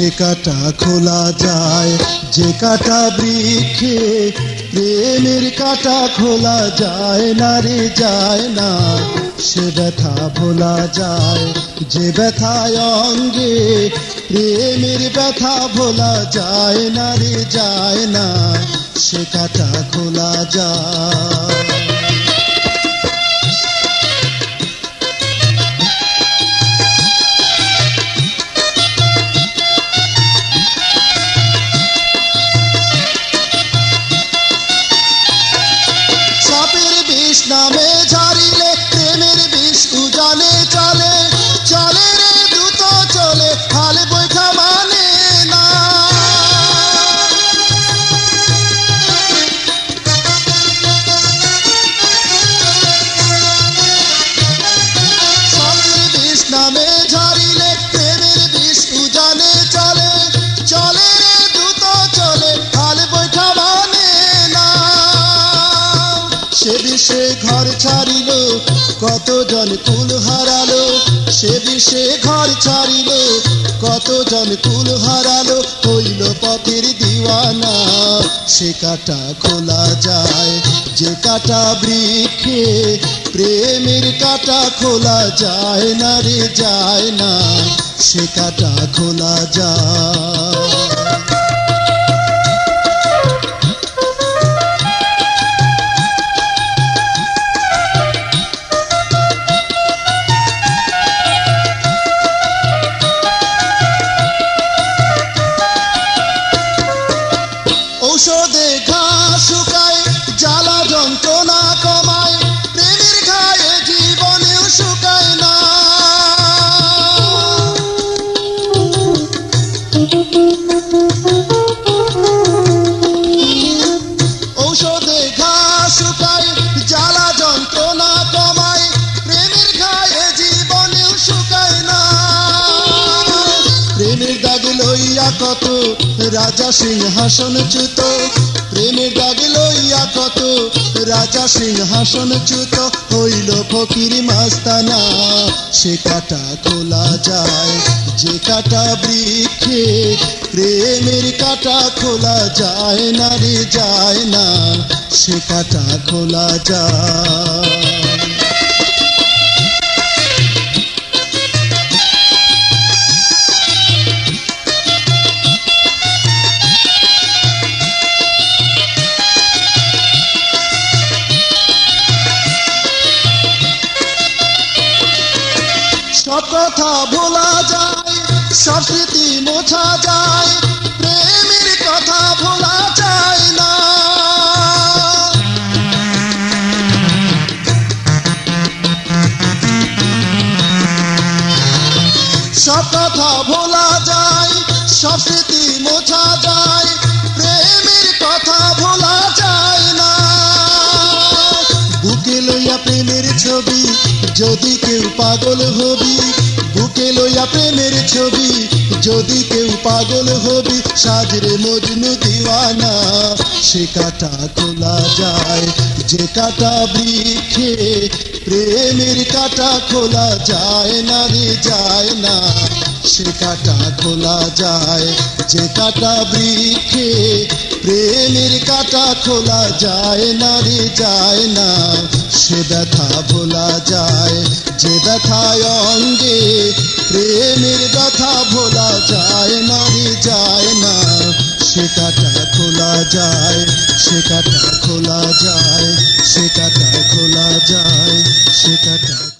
সে কাটা খোলা যায়, যে কাটা বৃক্ষে, প্রেমের কাটা খোলা যায় না রে, যায় না। সে ব্যথা ভোলা যায়, যে ব্যথায় অঙ্গে, প্রেমের ব্যথা ভোলা যায় না রে, যায় না। সে কাটা খোলা যায়। নামে ঝাড়িলে প্রেমের বিষ উজালে চলে চলে রে দ্রুত চলে, হাল বৈঠা মানে না। বিষ নামে ঝাড়িলে সে বিষে ঘর ছাড়িল, কতজন কুল হারালো? সে বিষে ঘর ছাড়িল, কতজন কুল হারালো? হইল পথের দিওয়ানা, সে কাটা খোলা যায়। যে কাটা বৃক্ষে প্রেমের কাটা খোলা যায় না রে, যায় না। সে কাটা খোলা যায়। রাজা সিংহাসন চ্যুত। প্রেমের দাগ লইয়া কত। রাজা সিংহাসন চ্যুত। হইল ফকির মাস্তানা। সে কাটা খোলা যায়, যে কাটা বৃক্ষে। প্রেমের কাটা খোলা যায় না রে, যায় না। সে কাটা খোলা যায়। সব কথা ভোলা যায় সব স্মৃতি মোছা যায়, প্রেমের কথা ভোলা যায় না। সব কথা ভোলা যায় সব স্মৃতি মোছা যায়, প্রেমের কথা ভোলা যায় না। বুকে লইয়া প্রেমের ছবি, যদি কেউ পাগল হবি প্রেমের ছবি, যদি কেউ পাগল হবি, সাজরে মজনু দিওয়ানা। সে কাটা খোলা যায়, যে কাটা বৃক্ষে, প্রেমের কাটা খোলা যায় না রে, যায় না। সে কাটা খোলা যায়, যে কাটা বৃক্ষে, প্রেমের কাটা খোলা যায় না রে, যায় না। সে ব্যথা ভোলা যায় ব্যথায় অঙ্গে প্রেমের ব্যথা ভোলা যায় না যায় না। সেটা খোলা যায় সেটা খোলা যায় সেটা খোলা যায়, সে কাটা